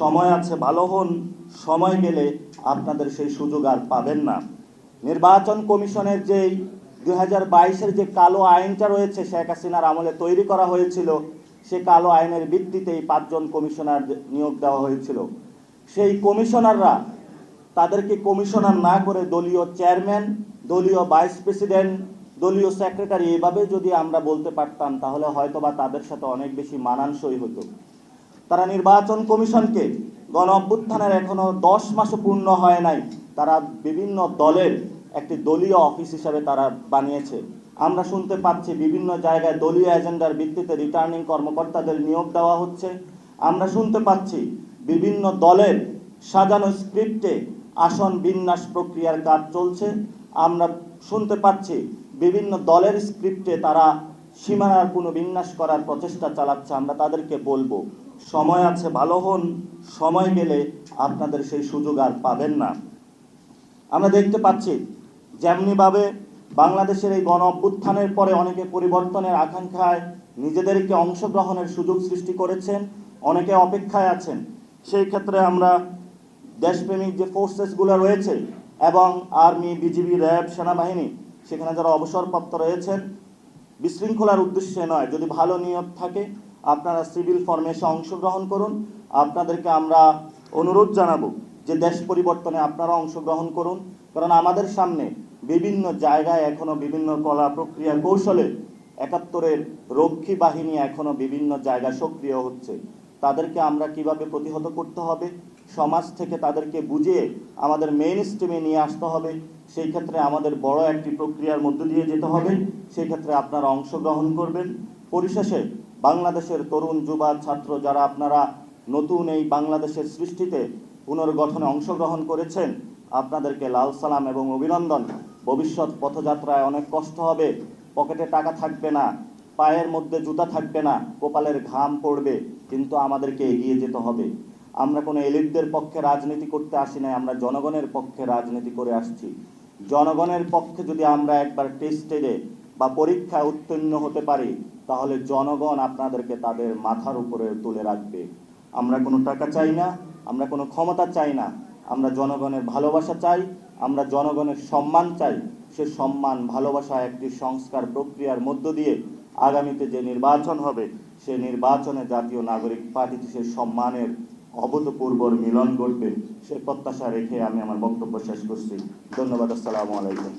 সময় আছে, ভালো হন। সময় গেলে আপনাদের সেই সুযোগ আর পাবেন না। নির্বাচন কমিশনের যেই দুই হাজার বাইশের যে কালো আইনটা রয়েছে, শেখ হাসিনার আমলে তৈরি করা হয়েছিল, সে কালো আইনের ভিত্তিতেই পাঁচজন কমিশনার নিয়োগ দেওয়া হয়েছিল। সেই কমিশনাররা, তাদেরকে কমিশনার না করে দলীয় চেয়ারম্যান, দলীয় ভাইস প্রেসিডেন্ট, দলীয় সেক্রেটারি এভাবে যদি আমরা বলতে পারতাম, তাহলে হয়তোবা তাদের সাথে অনেক বেশি মানানসই হতো। তারা নির্বাচন কমিশনকে গণ অভ্যুত্থানের এখনও দশ মাসও পূর্ণ হয় নাই। তারা বিভিন্ন দলের একটি দলীয় অফিস হিসাবে তারা বানিয়েছে। আমরা শুনতে পাচ্ছি বিভিন্ন জায়গায় দলীয় এজেন্ডার ভিত্তিতে রিটার্নিং কর্মকর্তাদের নিয়োগ দেওয়া হচ্ছে। আমরা শুনতে পাচ্ছি বিভিন্ন দলের সাজানো স্ক্রিপ্টে আসন বিন্যাস প্রক্রিয়ার কাজ চলছে। আমরা শুনতে পাচ্ছি বিভিন্ন দলের স্ক্রিপ্টে তারা সীমানার কোনো বিন্যাস করার প্রচেষ্টা চালাচ্ছে। আমরা তাদেরকে বলব সময় আছে, ভালো হন, সময় গেলে আপনাদের সেই সুযোগ আর পাবেন না। আমরা দেখতে পাচ্ছি, যেমনিভাবে বাংলাদেশের এই গণ অভ্যুত্থানের পরে অনেকে পরিবর্তনের আকাঙ্ক্ষায় নিজেদেরকে অংশগ্রহণের সুযোগ সৃষ্টি করেছেন, অনেকে অপেক্ষায় আছেন। সেই ক্ষেত্রে আমরা দেশপ্রেমিক যে ফোর্সেসগুলো রয়েছে এবং আর্মি বিজিবি র্যাব সেনাবাহিনী, সেখানে যারা অবসরপ্রাপ্ত রয়েছেন, বিশৃঙ্খলার উদ্দেশ্যে নয়, যদি ভালো নিয়ত থাকে আপনারা সিভিল ফর্মেশে অংশগ্রহণ করুন। আপনাদেরকে আমরা অনুরোধ জানাব যে দেশ পরিবর্তনে আপনারা অংশগ্রহণ করুন। কারণ আমাদের সামনে বিভিন্ন জায়গায় এখনও বিভিন্ন কলা প্রক্রিয়া কৌশলে একাত্তরের রক্ষী বাহিনী এখনও বিভিন্ন জায়গায় সক্রিয় হচ্ছে। তাদেরকে আমরা কীভাবে প্রতিহত করতে হবে? সমাজ থেকে তাদেরকে বুঝিয়ে আমাদের মেইন স্ট্রিমে নিয়ে আসতে হবে। সেই ক্ষেত্রে আমাদের বড় একটি প্রক্রিয়ার মধ্য দিয়ে যেতে হবে। সেই ক্ষেত্রে আপনারা অংশগ্রহণ করবেন। পরিশেষে বাংলাদেশের তরুণ যুবা ছাত্র যারা আপনারা নতুন এই বাংলাদেশের সৃষ্টিতে পুনর্গঠনে অংশগ্রহণ করেছেন, আপনাদেরকে লাল সালাম এবং অভিনন্দন। ভবিষ্যৎ পথযাত্রায় অনেক কষ্ট হবে, পকেটে টাকা থাকবে না, পায়ের মধ্যে জুতা থাকবে না, কপালের ঘাম পড়বে, কিন্তু আমাদেরকে এগিয়ে যেতে হবে। আমরা কোনো এলিটদের পক্ষে রাজনীতি করতে আসি নাই, আমরা জনগণের পক্ষে রাজনীতি করে আসছি। জনগণের পক্ষে যদি আমরা একবার টেস্টেডে বা পরীক্ষায় উত্তীর্ণ হতে পারি তাহলে জনগণ আপনাদেরকে তাদের মাথার উপরে তুলে রাখবে। আমরা কোনো টাকা চাই না, আমরা কোনো ক্ষমতা চাই না। আমরা জনগণের ভালোবাসা চাই, আমরা জনগণের সম্মান চাই। সে সম্মান, ভালোবাসা একটি সংস্কার প্রক্রিয়ার মধ্য দিয়ে আগামীতে যে নির্বাচন হবে, সে নির্বাচনে জাতীয় নাগরিক পার্টিতে সে সম্মানের অভূতপূর্ব মিলন ঘটবে। সে প্রত্যাশা রেখে আমি আমার বক্তব্য শেষ করছি। ধন্যবাদ, আসসালামু আলাইকুম।